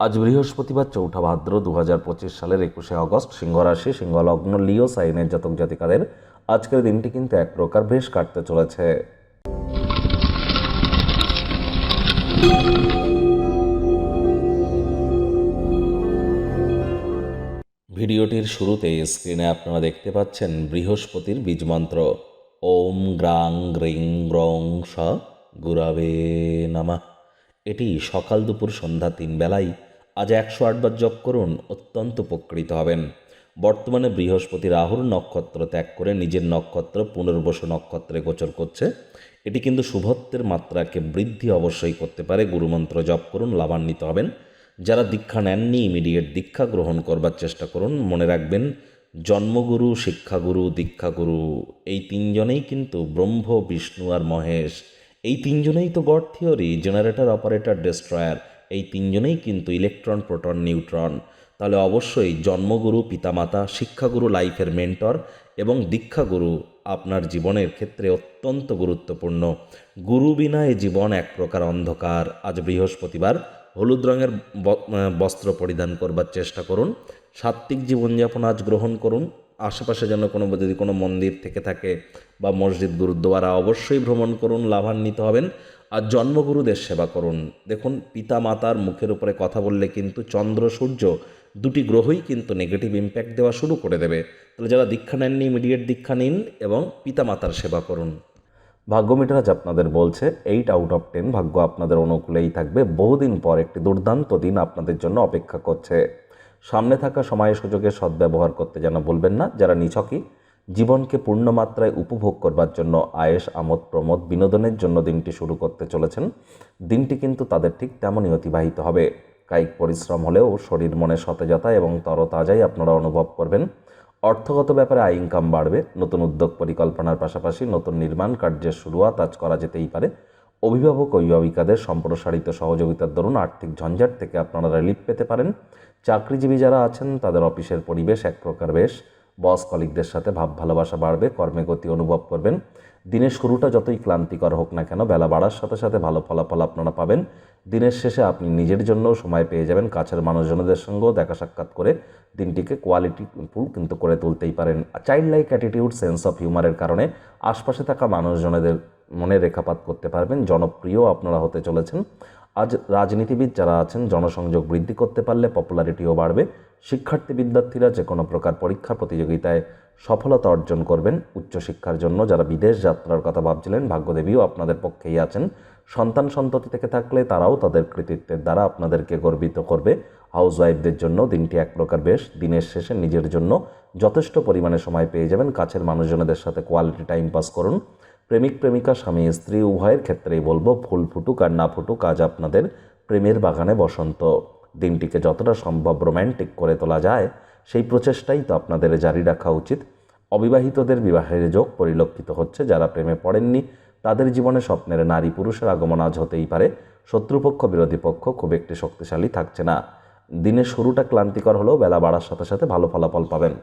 আজ বৃহস্পতিবার চৌঠা ভাদ্র দু হাজার পঁচিশ সালের একুশে অগস্ট সিংহ রাশি সিংহ লগ্ন লিও, সাইনের জাতক জাতিকাদের আজকের দিনটি কিন্তু এক প্রকার বেশ কাটতে চলেছে। ভিডিওটির শুরুতে স্ক্রিনে আপনারা দেখতে পাচ্ছেন বৃহস্পতির বীজমন্ত্র ওম গ্রাং গ্রিং গ্রং স গুরাবে নামা। এটি সকাল দুপুর সন্ধ্যা তিন বেলায় আজ একশো আটবার জপ করুন, অত্যন্ত উপকৃত হবেন। বর্তমানে বৃহস্পতি রাহুর নক্ষত্র ত্যাগ করে নিজের নক্ষত্র পুনর্বসু নক্ষত্রে গোচর করছে। এটি কিন্তু শুভত্বের মাত্রাকে বৃদ্ধি অবশ্যই করতে পারে। গুরুমন্ত্র জপ করুন, লাভান্বিত হবেন। যারা দীক্ষা নেননি ইমিডিয়েট দীক্ষা গ্রহণ করবার চেষ্টা করুন। মনে রাখবেন, জন্মগুরু, শিক্ষাগুরু, দীক্ষাগুরু, এই তিনজনেই কিন্তু ব্রহ্ম, বিষ্ণু আর মহেশ এই তিনজনেই তো God theory, generator, operator, destroyer. এই তিনজনেই কিন্তু ইলেকট্রন, প্রোটন, নিউট্রন। তাহলে অবশ্যই জন্মগুরু, পিতামাতা, শিক্ষাগুরু, লাইফের মেন্টর এবং দীক্ষাগুরু আপনার জীবনের ক্ষেত্রে অত্যন্ত গুরুত্বপূর্ণ। গুরু বিনা এ জীবন এক প্রকার অন্ধকার। আজ বৃহস্পতিবার হলুদ রঙের বস্ত্র পরিধান করবার চেষ্টা করুন। সাত্ত্বিক জীবনযাপন আজ গ্রহণ করুন। আশেপাশে যেন কোনো যদি কোনো মন্দির থেকে থাকে বা মসজিদ, গুরুদ্বারা, অবশ্যই ভ্রমণ করুন, লাভান্বিত হবেন। আর জন্মগুরুদের সেবা করুন। দেখুন, পিতা মাতার মুখের উপরে কথা বললে কিন্তু চন্দ্র, সূর্য দুটি গ্রহই কিন্তু নেগেটিভ ইম্প্যাক্ট দেওয়া শুরু করে দেবে। তাহলে যারা দীক্ষা নেননি ইমিডিয়েট দীক্ষা নিন এবং পিতা মাতার সেবা করুন। ভাগ্য মিটারাজ আপনাদের বলছে এইট আউট অফ টেন ভাগ্য আপনাদের অনুকূলেই থাকবে। বহুদিন পর একটি দুর্দান্ত দিন আপনাদের জন্য অপেক্ষা করছে। সামনে থাকা সময় সুযোগের সদ্ব্যবহার করতে যেন বলবেন না। যারা নিছকই, জীবনকে পূর্ণমাত্রায় উপভোগ করবার জন্য আয়েস আমোদ, প্রমোদ, বিনোদনের জন্য দিনটি শুরু করতে চলেছেন, দিনটি কিন্তু তাদের ঠিক তেমনই অতিবাহিত হবে। কায়িক পরিশ্রম হলেও শরীর, মনে সতেজতা এবং তরতাজাই আপনারা অনুভব করবেন। অর্থগত ব্যাপারে আয় ইনকাম বাড়বে। নতুন উদ্যোগ পরিকল্পনার পাশাপাশি নতুন নির্মাণ কার্যের শুরুয়াত আজ করা যেতেই পারে। অভিভাবক অভিভাবিকাদের সম্প্রসারিত সহযোগিতার দরুন আর্থিক ঝঞ্ঝাট থেকে আপনারা রিলিফ পেতে পারেন। চাকরিজীবী যারা আছেন, তাদের অফিসের পরিবেশ এক প্রকার বেশ। বস কলিকদের সাথে ভাব ভালোবাসা বাড়বে, কর্মে গতি অনুভব করবেন। দিনের শুরুটা যতই ক্লান্তিকর হোক না কেন, বেলা বাড়ার সাথে সাথে ভালো ফলাফল আপনারা পাবেন। দিনের শেষে আপনি নিজের জন্যও সময় পেয়ে যাবেন, কাছের মানুষজনদের সঙ্গেও দেখা সাক্ষাৎ করে দিনটিকে কোয়ালিটি ফুল কিন্তু করে তুলতেই পারেন। Child like attitude sense of হিউমারের কারণে আশপাশে থাকা মানুষজনেদের মনে রেখাপাত করতে পারবেন, জনপ্রিয় আপনারা হতে চলেছেন। আজ রাজনীতিবিদ যারা আছেন, জনসংযোগ বৃদ্ধি করতে পারলে পপুলারিটিও বাড়বে। শিক্ষার্থী বিদ্যার্থীরা যে কোনো প্রকার পরীক্ষা প্রতিযোগিতায় সফলতা অর্জন করবেন। উচ্চশিক্ষার জন্য যারা বিদেশ যাত্রার কথা ভাবছিলেন, ভাগ্যদেবীও আপনাদের পক্ষেই আছেন। সন্তান সন্ততি থেকে থাকলে তারাও তাদের কৃতিত্বের দ্বারা আপনাদেরকে গর্বিত করবে। হাউস ওয়াইফদের জন্য দিনটি এক প্রকার বেশ। দিনের শেষে নিজের জন্য যথেষ্ট পরিমাণে সময় পেয়ে যাবেন। কাছের মানুষজনদের সাথে কোয়ালিটি টাইম পাস করুন। প্রেমিক, প্রেমিকা, স্বামী, স্ত্রী, উভয়ের ক্ষেত্রেই বলব, ফুল ফুটুক আর না ফুটুক, আজ আপনাদের প্রেমের বাগানে বসন্ত। দিনটিকে যতটা সম্ভব রোম্যান্টিক করে তোলা যায়, সেই প্রচেষ্টাই তো আপনাদের জারি রাখা উচিত। অবিবাহিতদের বিবাহের যোগ পরিলক্ষিত হচ্ছে, যারা প্রেমে পড়েননি, তাদের জীবনে স্বপ্নের নারী পুরুষের আগমন আজ হতেই পারে। শত্রুপক্ষ, বিরোধী পক্ষ খুব একটি শক্তিশালী থাকছে না। দিনের শুরুটা ক্লান্তিকর হলেও বেলা বাড়ার সাথে সাথে ভালো ফলাফল পাবেন।